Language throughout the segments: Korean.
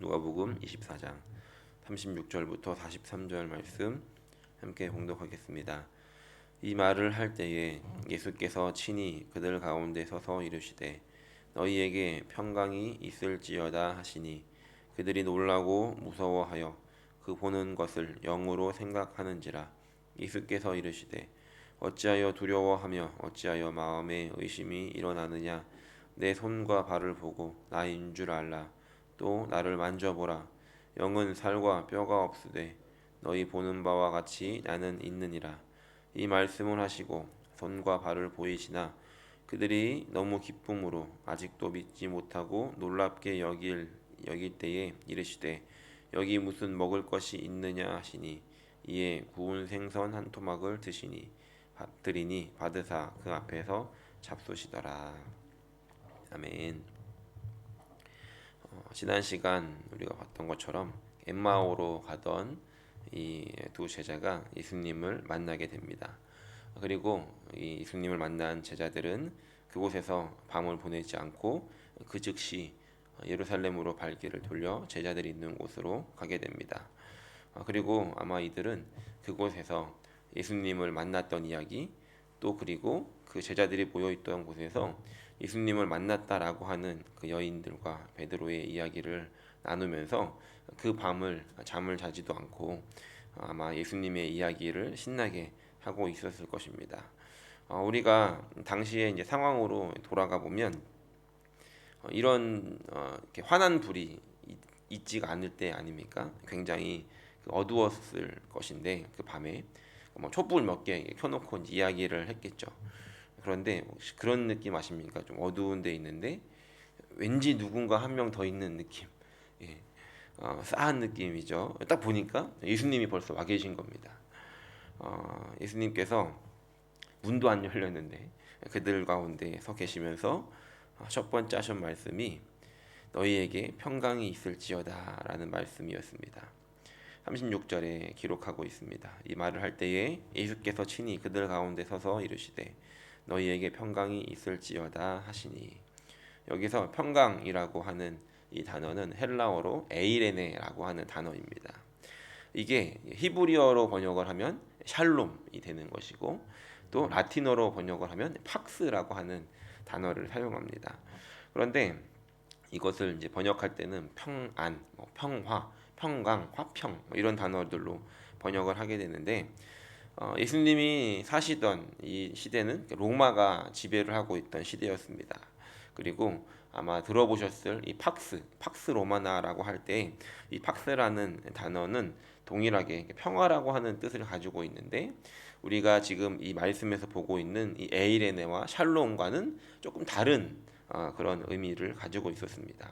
누가복음 24장 36절부터 43절 말씀 함께 봉독하겠습니다. 이 말을 할 때에 예수께서 친히 그들 가운데 서서 이르시되 너희에게 평강이 있을지어다 하시니 그들이 놀라고 무서워하여 그 보는 것을 영으로 생각하는지라 예수께서 이르시되 어찌하여 두려워하며 어찌하여 마음에 의심이 일어나느냐 내 손과 발을 보고 나인 줄 알라 또 나를 만져보라. 영은 살과 뼈가 없으되 너희 보는 바와 같이 나는 있느니라. 이 말씀을 하시고 손과 발을 보이시나 그들이 너무 기쁨으로 아직도 믿지 못하고 놀랍게 여길 여길 때에 이르시되 여기 무슨 먹을 것이 있느냐 하시니 이에 구운 생선 한 토막을 드시니 드리니 받으사 그 앞에서 잡수시더라. 아멘. 어, 지난 시간 우리가 봤던 것처럼 엠마오로 가던 이 두 제자가 예수님을 만나게 됩니다. 그리고 이 예수님을 만난 제자들은 그곳에서 밤을 보내지 않고 그 즉시 예루살렘으로 발길을 돌려 제자들이 있는 곳으로 가게 됩니다. 어, 그리고 아마 이들은 그곳에서 예수님을 만났던 이야기 또 그리고 그 제자들이 모여 있던 곳에서 예수님을 만났다라고 하는 그 여인들과 베드로의 이야기를 나누면서 그 밤을 잠을 자지도 않고 아마 예수님의 이야기를 신나게 하고 있었을 것입니다. 어, 우리가 당시에 이제 상황으로 돌아가 보면 어, 이런 어, 이렇게 환한 불이 있지가 않을 때 아닙니까? 굉장히 그 어두웠을 것인데 그 밤에 뭐 촛불 몇 개 켜놓고 이야기를 했겠죠. 그런데 혹시 그런 느낌 아십니까? 좀 어두운 데 있는데 왠지 누군가 한 명 더 있는 느낌. 예. 어, 싸한 느낌이죠. 딱 보니까 예수님이 벌써 와 계신 겁니다. 어, 예수님께서 문도 안 열렸는데 그들 가운데 서 계시면서 첫 번째 하신 말씀이 너희에게 평강이 있을지어다 라는 말씀이었습니다. 36절에 기록하고 있습니다. 이 말을 할 때에 예수께서 친히 그들 가운데 서서 이르시되 너희에게 평강이 있을지어다 하시니 여기서 평강이라고 하는 이 단어는 헬라어로 에이레네라고 하는 단어입니다. 이게 히브리어로 번역을 하면 샬롬이 되는 것이고 또 라틴어로 번역을 하면 팍스라고 하는 단어를 사용합니다. 그런데 이것을 이제 번역할 때는 평안, 뭐 평화, 평강, 화평 뭐 이런 단어들로 번역을 하게 되는데 어, 예수님이 사시던 이 시대는 로마가 지배를 하고 있던 시대였습니다. 그리고 아마 들어보셨을 이 팍스, 팍스 로마나라고 할 때 이 팍스라는 단어는 동일하게 평화라고 하는 뜻을 가지고 있는데 우리가 지금 이 말씀에서 보고 있는 이 에이레네와 샬롬과는 조금 다른 어, 그런 의미를 가지고 있었습니다.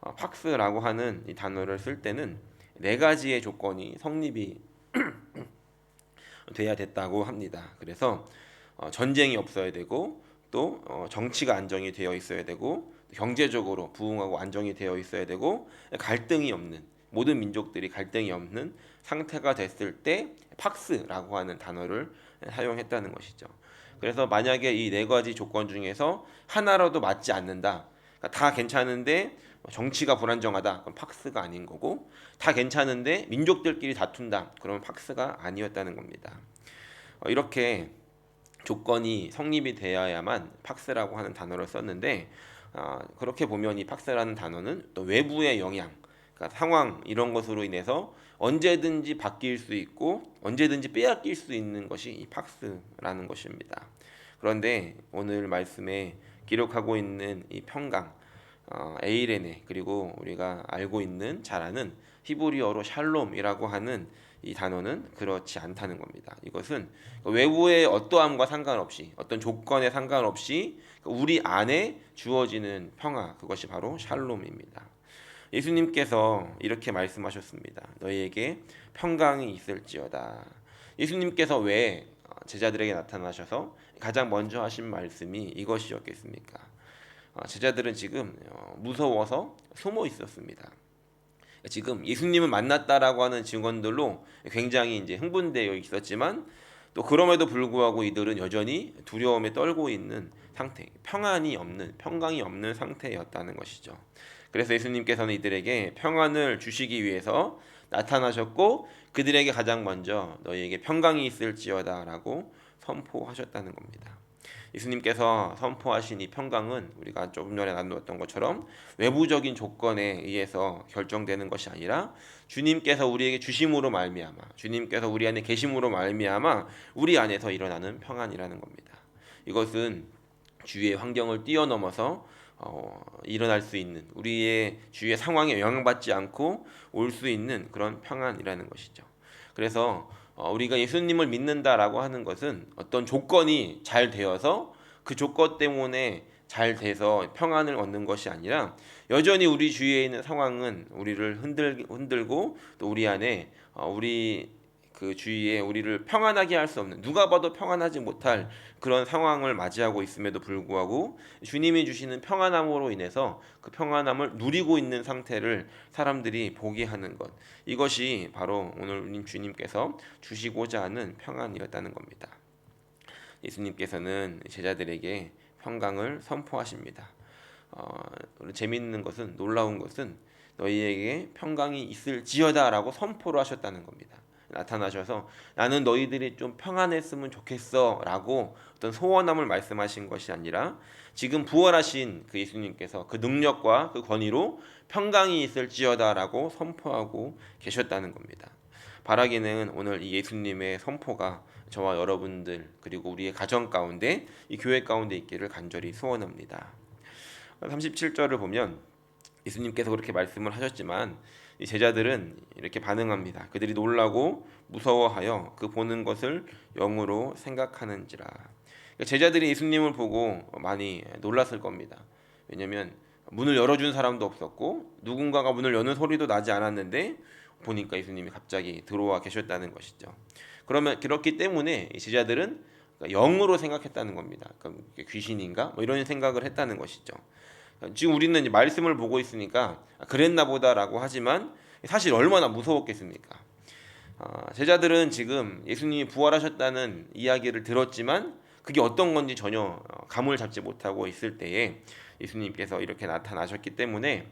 어, 팍스라고 하는 이 단어를 쓸 때는 네 가지의 조건이 성립이 돼야 됐다고 합니다. 그래서 어, 전쟁이 없어야 되고 또 어, 정치가 안정이 되어 있어야 되고 경제적으로 부흥하고 안정이 되어 있어야 되고 갈등이 없는 모든 민족들이 갈등이 없는 상태가 됐을 때 팍스라고 하는 단어를 사용했다는 것이죠. 그래서 만약에 이 네 가지 조건 중에서 하나라도 맞지 않는다. 그러니까 다 괜찮은데 정치가 불안정하다. 그럼 팍스가 아닌 거고 다 괜찮은데 민족들끼리 다툰다. 그러면 팍스가 아니었다는 겁니다. 어, 이렇게 조건이 성립이 되어야만 팍스라고 하는 단어를 썼는데 어, 그렇게 보면 이 팍스라는 단어는 또 외부의 영향, 그러니까 상황 이런 것으로 인해서 언제든지 바뀔 수 있고 언제든지 빼앗길 수 있는 것이 이 팍스라는 것입니다. 그런데 오늘 말씀에 기록하고 있는 이 평강 어, 에이레네 그리고 우리가 알고 있는 잘 아는 히브리어로 샬롬이라고 하는 이 단어는 그렇지 않다는 겁니다. 이것은 외부의 어떠함과 상관없이 어떤 조건에 상관없이 우리 안에 주어지는 평화 그것이 바로 샬롬입니다. 예수님께서 이렇게 말씀하셨습니다. 너희에게 평강이 있을지어다. 예수님께서 왜 제자들에게 나타나셔서 가장 먼저 하신 말씀이 이것이었겠습니까? 어, 제자들은 지금 어, 무서워서 숨어 있었습니다. 지금 예수님을 만났다라고 하는 증언들로 굉장히 이제 흥분되어 있었지만 또 그럼에도 불구하고 이들은 여전히 두려움에 떨고 있는 상태, 평안이 없는, 평강이 없는 상태였다는 것이죠. 그래서 예수님께서는 이들에게 평안을 주시기 위해서 나타나셨고 그들에게 가장 먼저 너희에게 평강이 있을지어다라고 선포하셨다는 겁니다. 예수님께서 선포하신 이 평강은 우리가 조금 전에 나누었던 것처럼 외부적인 조건에 의해서 결정되는 것이 아니라 주님께서 우리에게 주심으로 말미암아 주님께서 우리 안에 계심으로 말미암아 우리 안에서 일어나는 평안이라는 겁니다. 이것은 주위의 환경을 뛰어넘어서 어, 일어날 수 있는 우리의 주위의 상황에 영향받지 않고 올 수 있는 그런 평안이라는 것이죠. 그래서 어, 우리가 예수님을 믿는다라고 하는 것은 어떤 조건이 잘 되어서 그 조건 때문에 잘 돼서 평안을 얻는 것이 아니라 여전히 우리 주위에 있는 상황은 우리를 흔들, 흔들고 또 우리 안에 어, 우리 그 주위에 우리를 평안하게 할 수 없는 누가 봐도 평안하지 못할 그런 상황을 맞이하고 있음에도 불구하고 주님이 주시는 평안함으로 인해서 그 평안함을 누리고 있는 상태를 사람들이 보게 하는 것 이것이 바로 오늘 주님께서 주시고자 하는 평안이었다는 겁니다. 예수님께서는 제자들에게 평강을 선포하십니다. 어, 재미있는 것은 놀라운 것은 너희에게 평강이 있을지어다라고 선포를 하셨다는 겁니다. 나타나셔서 나는 너희들이 좀 평안했으면 좋겠어라고 어떤 소원함을 말씀하신 것이 아니라 지금 부활하신 그 예수님께서 그 능력과 그 권위로 평강이 있을지어다라고 선포하고 계셨다는 겁니다. 바라기는 오늘 이 예수님의 선포가 저와 여러분들 그리고 우리의 가정 가운데 이 교회 가운데 있기를 간절히 소원합니다. 37절을 보면 예수님께서 그렇게 말씀을 하셨지만 이 제자들은 이렇게 반응합니다. 그들이 놀라고 무서워하여 그 보는 것을 영으로 생각하는지라. 그러니까 제자들이 예수님을 보고 많이 놀랐을 겁니다. 왜냐하면 문을 열어준 사람도 없었고 누군가가 문을 여는 소리도 나지 않았는데 보니까 예수님이 갑자기 들어와 계셨다는 것이죠. 그러면 그렇기 때문에 제자들은 영으로 생각했다는 겁니다. 그러니까 귀신인가 뭐 이런 생각을 했다는 것이죠. 지금 우리는 말씀을 보고 있으니까 그랬나 보다라고 하지만 사실 얼마나 무서웠겠습니까? 아, 제자들은 지금 예수님이 부활하셨다는 이야기를 들었지만 그게 어떤 건지 전혀 어, 감을 잡지 못하고 있을 때에 예수님께서 이렇게 나타나셨기 때문에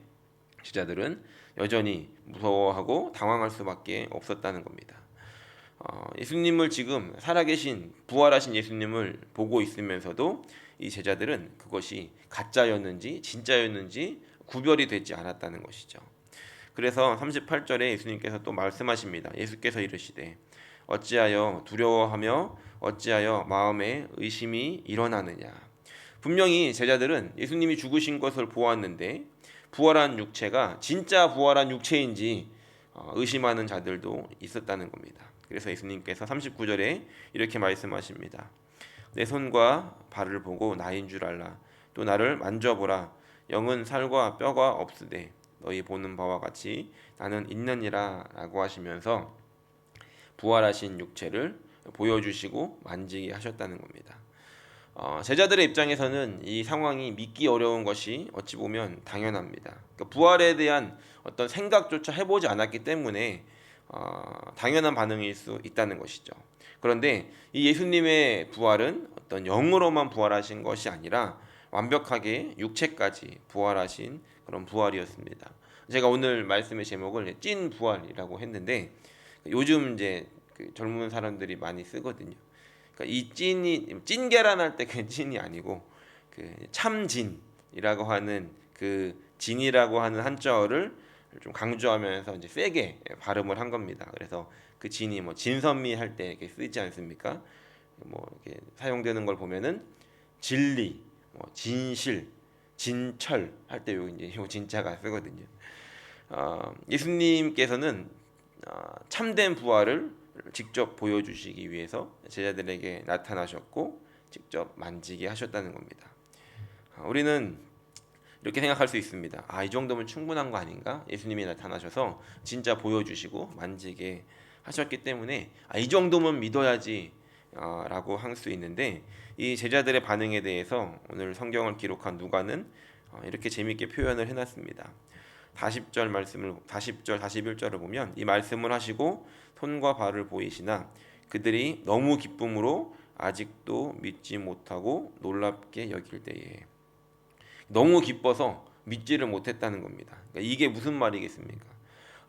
제자들은 여전히 무서워하고 당황할 수밖에 없었다는 겁니다. 어, 예수님을 지금 살아계신 부활하신 예수님을 보고 있으면서도 이 제자들은 그것이 가짜였는지 진짜였는지 구별이 되지 않았다는 것이죠. 그래서 38절에 예수님께서 또 말씀하십니다. 예수께서 이르시되 어찌하여 두려워하며 어찌하여 마음에 의심이 일어나느냐. 분명히 제자들은 예수님이 죽으신 것을 보았는데 부활한 육체가 진짜 부활한 육체인지 어, 의심하는 자들도 있었다는 겁니다. 그래서 예수님께서 39절에 이렇게 말씀하십니다. 내 손과 발을 보고 나인 줄 알라. 또 나를 만져보라. 영은 살과 뼈가 없으되 너희 보는 바와 같이 나는 있느니라라고 하시면서 부활하신 육체를 보여주시고 만지게 하셨다는 겁니다. 어, 제자들의 입장에서는 이 상황이 믿기 어려운 것이 어찌 보면 당연합니다. 그러니까 부활에 대한 어떤 생각조차 해보지 않았기 때문에 어, 당연한 반응일 수 있다는 것이죠. 그런데 이 예수님의 부활은 어떤 영으로만 부활하신 것이 아니라 완벽하게 육체까지 부활하신 그런 부활이었습니다. 제가 오늘 말씀의 제목을 찐 부활이라고 했는데 요즘 이제 그 젊은 사람들이 많이 쓰거든요. 그러니까 이 찐이 찐 계란 할 때 그 찐이 아니고 그 참진이라고 하는 그 진이라고 하는 한자어를 좀 강조하면서 이제 세게 발음을 한 겁니다. 그래서 그 진이 뭐 진선미 할 때 이렇게 쓰지 않습니까? 뭐 이렇게 사용되는 걸 보면은 진리, 뭐 진실, 진철 할 때 요 이제 요 진짜가 쓰거든요. 어, 예수님께서는 어, 참된 부활을 직접 보여주시기 위해서 제자들에게 나타나셨고 직접 만지게 하셨다는 겁니다. 어, 우리는 이렇게 생각할 수 있습니다. 아, 이 정도면 충분한 거 아닌가? 예수님이 나타나셔서 진짜 보여주시고 만지게 하셨기 때문에 아, 이 정도면 믿어야지 어, 라고 할 수 있는데 이 제자들의 반응에 대해서 오늘 성경을 기록한 누가는 어, 이렇게 재미있게 표현을 해놨습니다. 40절 말씀을 40절 41절을 보면 이 말씀을 하시고 손과 발을 보이시나 그들이 너무 기쁨으로 아직도 믿지 못하고 놀랍게 여길 때에 너무 기뻐서 믿지를 못했다는 겁니다. 그러니까 이게 무슨 말이겠습니까?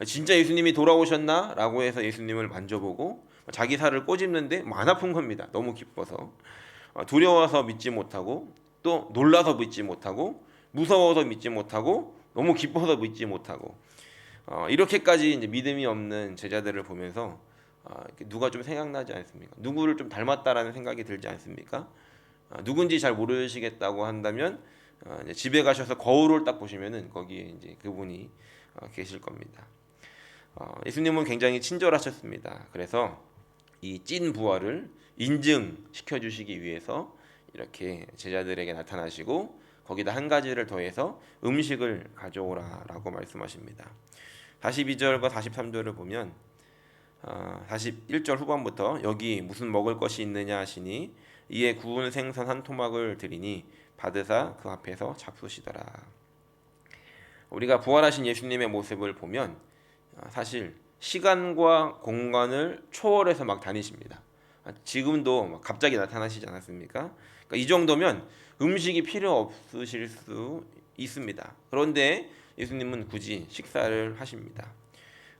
진짜 예수님이 돌아오셨나 라고 해서 예수님을 만져보고 자기 살을 꼬집는데 뭐안 아픈 겁니다. 너무 기뻐서 어, 두려워서 믿지 못하고 또 놀라서 믿지 못하고 무서워서 믿지 못하고 너무 기뻐서 믿지 못하고 어, 이렇게까지 이제 믿음이 없는 제자들을 보면서 어, 누가 좀 생각나지 않습니까? 누구를 좀 닮았다라는 생각이 들지 않습니까? 어, 누군지 잘 모르시겠다고 한다면 집에 가셔서 거울을 딱 보시면은 거기에 이제 그분이 어, 계실 겁니다. 어, 예수님은 굉장히 친절하셨습니다. 그래서 이 찐 부활을 인증시켜 주시기 위해서 이렇게 제자들에게 나타나시고 거기다 한 가지를 더해서 음식을 가져오라라고 말씀하십니다. 42절과 43절을 보면 어, 41절 후반부터 여기 무슨 먹을 것이 있느냐 하시니 이에 구운 생선 한 토막을 드리니 받으사 그 앞에서 잡수시더라. 우리가 부활하신 예수님의 모습을 보면 어, 사실 시간과 공간을 초월해서 막 다니십니다. 아, 지금도 막 갑자기 나타나시지 않았습니까? 그러니까 이 정도면 음식이 필요 없으실 수 있습니다. 그런데 예수님은 굳이 식사를 하십니다.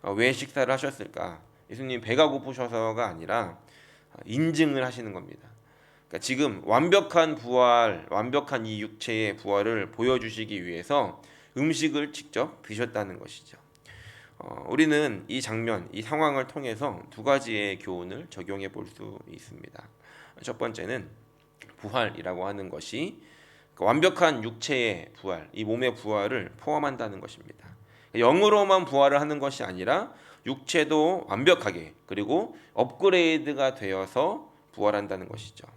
어, 왜 식사를 하셨을까? 예수님 배가 고프셔서가 아니라 어, 인증을 하시는 겁니다. 그러니까 지금 완벽한 부활, 완벽한 이 육체의 부활을 보여주시기 위해서 음식을 직접 드셨다는 것이죠. 어, 우리는 이 장면, 이 상황을 통해서 두 가지의 교훈을 적용해 볼 수 있습니다. 첫 번째는 부활이라고 하는 것이 그 완벽한 육체의 부활, 이 몸의 부활을 포함한다는 것입니다. 영으로만 부활을 하는 것이 아니라 육체도 완벽하게 그리고 업그레이드가 되어서 부활한다는 것이죠.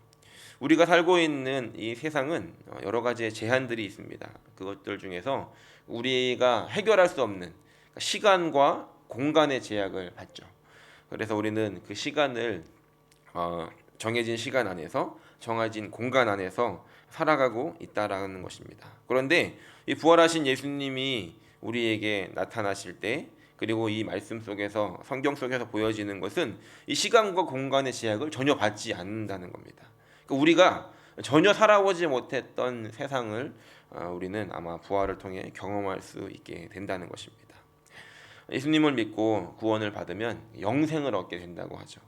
우리가 살고 있는 이 세상은 어, 여러 가지의 제한들이 있습니다. 그것들 중에서 우리가 해결할 수 없는 시간과 공간의 제약을 받죠. 그래서 우리는 그 시간을 어, 정해진 시간 안에서 정해진 공간 안에서 살아가고 있다라는 것입니다. 그런데 이 부활하신 예수님이 우리에게 나타나실 때 그리고 이 말씀 속에서 성경 속에서 보여지는 것은 이 시간과 공간의 제약을 전혀 받지 않는다는 겁니다. 그러니까 우리가 전혀 살아보지 못했던 세상을 어, 우리는 아마 부활을 통해 경험할 수 있게 된다는 것입니다. 예수님을 믿고 구원을 받으면 영생을 얻게 된다고 하죠.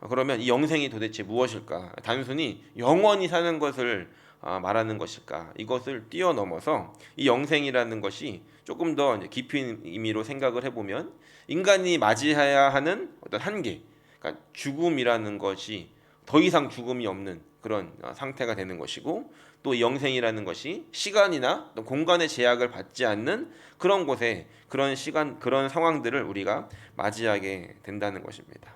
어, 그러면 이 영생이 도대체 무엇일까? 단순히 영원히 사는 것을 아, 말하는 것일까? 이것을 뛰어넘어서 이 영생이라는 것이 조금 더 깊은 의미로 생각을 해보면 인간이 맞이해야 하는 어떤 한계, 그러니까 죽음이라는 것이 더 이상 죽음이 없는 그런 어, 상태가 되는 것이고 또 영생이라는 것이 시간이나 공간의 제약을 받지 않는 그런 곳에 그런 시간 그런 상황들을 우리가 맞이하게 된다는 것입니다.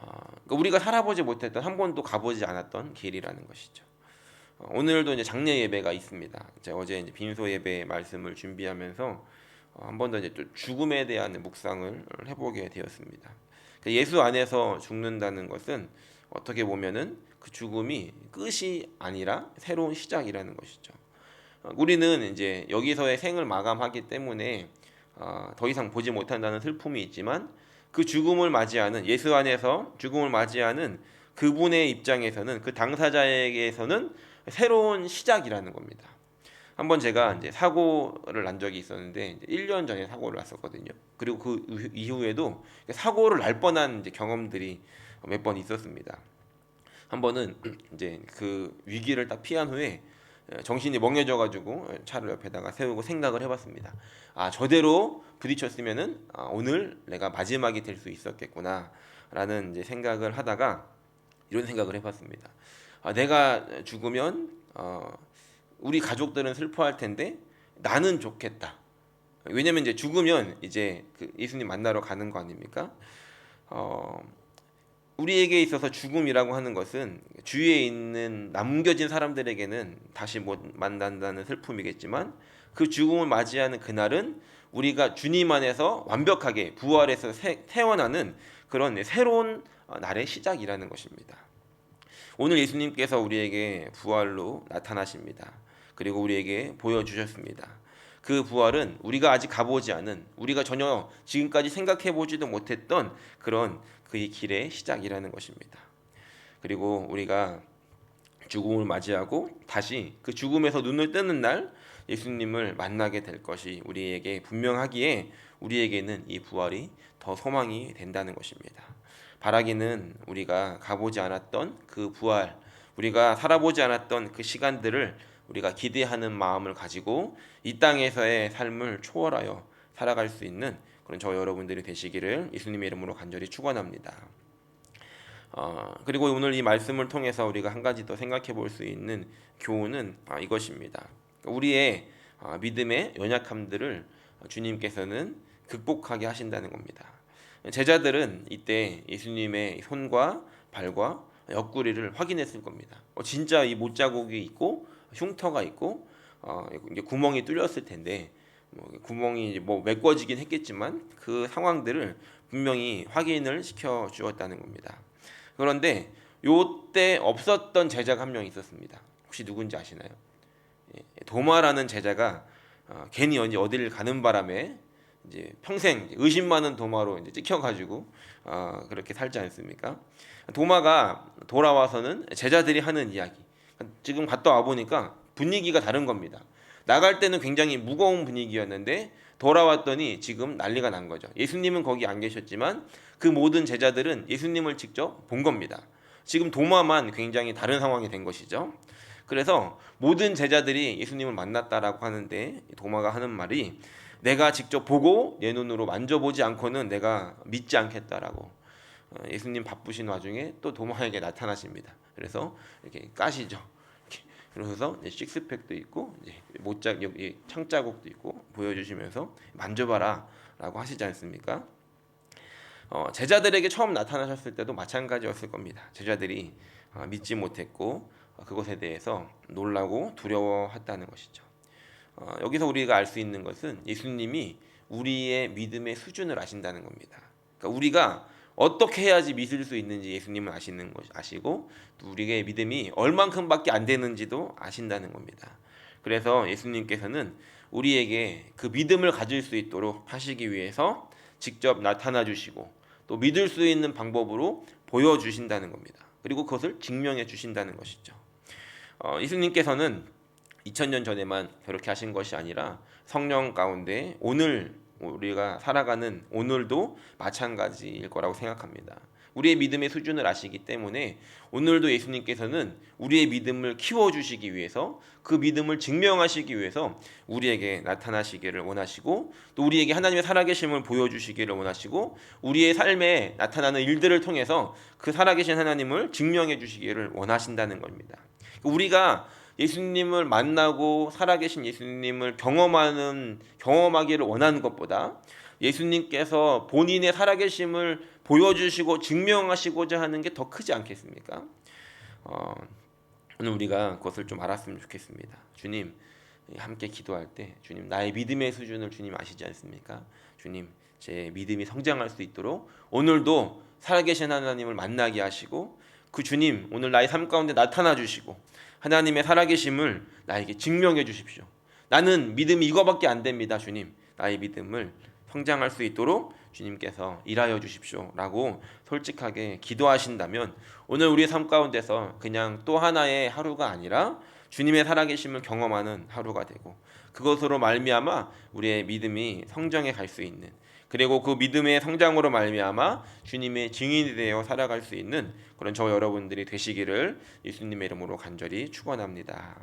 어, 그러니까 우리가 살아보지 못했던 한 번도 가보지 않았던 길이라는 것이죠. 어, 오늘도 이제 장례 예배가 있습니다. 제가 어제 이제 빈소 예배 말씀을 준비하면서 한번 더 이제 또 죽음에 대한 묵상을 해보게 되었습니다. 그러니까 예수 안에서 죽는다는 것은 어떻게 보면은 그 죽음이 끝이 아니라 새로운 시작이라는 것이죠. 어, 우리는 이제 여기서의 생을 마감하기 때문에 어, 더 이상 보지 못한다는 슬픔이 있지만 그 죽음을 맞이하는 예수 안에서 죽음을 맞이하는 그분의 입장에서는 그 당사자에게서는 새로운 시작이라는 겁니다. 한번 제가 이제 사고를 난 적이 있었는데 1년 전에 사고를 났었거든요. 그리고 그 이후에도 사고를 날 뻔한 경험들이 몇 번 있었습니다. 한 번은 이제 그 위기를 딱 피한 후에 정신이 멍해져 가지고 차를 옆에다가 세우고 생각을 해봤습니다. 아 저대로 부딪혔으면은 아, 오늘 내가 마지막이 될 수 있었겠구나라는 이제 생각을 하다가 이런 생각을 해봤습니다. 아, 내가 죽으면 어, 우리 가족들은 슬퍼할 텐데 나는 좋겠다. 왜냐면 이제 죽으면 이제 그 예수님 만나러 가는 거 아닙니까? 어, 우리에게 있어서 죽음이라고 하는 것은 주위에 있는 남겨진 사람들에게는 다시 못 만난다는 슬픔이겠지만 그 죽음을 맞이하는 그날은 우리가 주님 안에서 완벽하게 부활해서 새, 태어나는 그런 새로운 날의 시작이라는 것입니다. 오늘 예수님께서 우리에게 부활로 나타나십니다. 그리고 우리에게 보여주셨습니다. 그 부활은 우리가 아직 가보지 않은 우리가 전혀 지금까지 생각해 보지도 못했던 그런 그의 길의 시작이라는 것입니다. 그리고 우리가 죽음을 맞이하고 다시 그 죽음에서 눈을 뜨는 날 예수님을 만나게 될 것이 우리에게 분명하기에 우리에게는 이 부활이 더 소망이 된다는 것입니다. 바라기는 우리가 가보지 않았던 그 부활, 우리가 살아보지 않았던 그 시간들을 우리가 기대하는 마음을 가지고 이 땅에서의 삶을 초월하여 살아갈 수 있는 그런 저 여러분들이 되시기를 예수님의 이름으로 간절히 축원합니다. 어, 그리고 오늘 이 말씀을 통해서 우리가 한 가지 더 생각해 볼 수 있는 교훈은 아, 이것입니다. 우리의 아, 믿음의 연약함들을 주님께서는 극복하게 하신다는 겁니다. 제자들은 이때 예수님의 손과 발과 옆구리를 확인했을 겁니다. 어, 진짜 이 못자국이 있고 흉터가 있고 어, 이제 구멍이 뚫렸을 텐데 뭐 구멍이 뭐 메꿔지긴 했겠지만 그 상황들을 분명히 확인을 시켜 주었다는 겁니다. 그런데 요때 없었던 제자가 한 명 있었습니다. 혹시 누군지 아시나요? 예, 도마라는 제자가 어, 괜히 언제 어디를 가는 바람에 이제 평생 의심 많은 도마로 이제 찍혀가지고 어, 그렇게 살지 않습니까? 도마가 돌아와서는 제자들이 하는 이야기. 지금 갔다 와 보니까 분위기가 다른 겁니다. 나갈 때는 굉장히 무거운 분위기였는데 돌아왔더니 지금 난리가 난 거죠. 예수님은 거기 안 계셨지만 그 모든 제자들은 예수님을 직접 본 겁니다. 지금 도마만 굉장히 다른 상황이 된 것이죠. 그래서 모든 제자들이 예수님을 만났다라고 하는데 도마가 하는 말이 내가 직접 보고 내 눈으로 만져보지 않고는 내가 믿지 않겠다라고 어, 예수님 바쁘신 와중에 또 도마에게 나타나십니다. 그래서 이렇게 까시죠. 그러면서 식스팩도 있고 못자 여기 창자국도 있고 보여주시면서 만져봐라라고 하시지 않습니까? 어, 제자들에게 처음 나타나셨을 때도 마찬가지였을 겁니다. 제자들이 어, 믿지 못했고 어, 그것에 대해서 놀라고 두려워했다는 것이죠. 어, 여기서 우리가 알 수 있는 것은 예수님이 우리의 믿음의 수준을 아신다는 겁니다. 그러니까 우리가 어떻게 해야지 믿을 수 있는지 예수님은 아시는 것 아시고 또 우리의 믿음이 얼만큼밖에 안 되는지도 아신다는 겁니다. 그래서 예수님께서는 우리에게 그 믿음을 가질 수 있도록 하시기 위해서 직접 나타나 주시고 또 믿을 수 있는 방법으로 보여 주신다는 겁니다. 그리고 그것을 증명해 주신다는 것이죠. 어, 예수님께서는 2000년 전에만 그렇게 하신 것이 아니라 성령 가운데 오늘 우리가 살아가는 오늘도 마찬가지일 거라고 생각합니다. 우리의 믿음의 수준을 아시기 때문에 오늘도 예수님께서는 우리의 믿음을 키워주시기 위해서 그 믿음을 증명하시기 위해서 우리에게 나타나시기를 원하시고 또 우리에게 하나님의 살아계심을 보여주시기를 원하시고 우리의 삶에 나타나는 일들을 통해서 그 살아계신 하나님을 증명해 주시기를 원하신다는 겁니다. 우리가 예수님을 만나고 살아계신 예수님을 경험하는 경험하기를 원하는 것보다 예수님께서 본인의 살아계심을 보여주시고 증명하시고자 하는 게 더 크지 않겠습니까? 어, 오늘 우리가 그것을 좀 알았으면 좋겠습니다. 주님 함께 기도할 때 주님 나의 믿음의 수준을 주님 아시지 않습니까? 주님 제 믿음이 성장할 수 있도록 오늘도 살아계신 하나님을 만나게 하시고 그 주님 오늘 나의 삶 가운데 나타나 주시고 하나님의 살아계심을 나에게 증명해 주십시오. 나는 믿음이 이거밖에 안 됩니다, 주님. 나의 믿음을 성장할 수 있도록 주님께서 일하여 주십시오라고 솔직하게 기도하신다면 오늘 우리의 삶 가운데서 그냥 또 하나의 하루가 아니라 주님의 살아계심을 경험하는 하루가 되고 그것으로 말미암아 우리의 믿음이 성장해 갈 수 있는 그리고 그 믿음의 성장으로 말미암아 주님의 증인이 되어 살아갈 수 있는 그런 저 여러분들이 되시기를 예수님의 이름으로 간절히 축원합니다.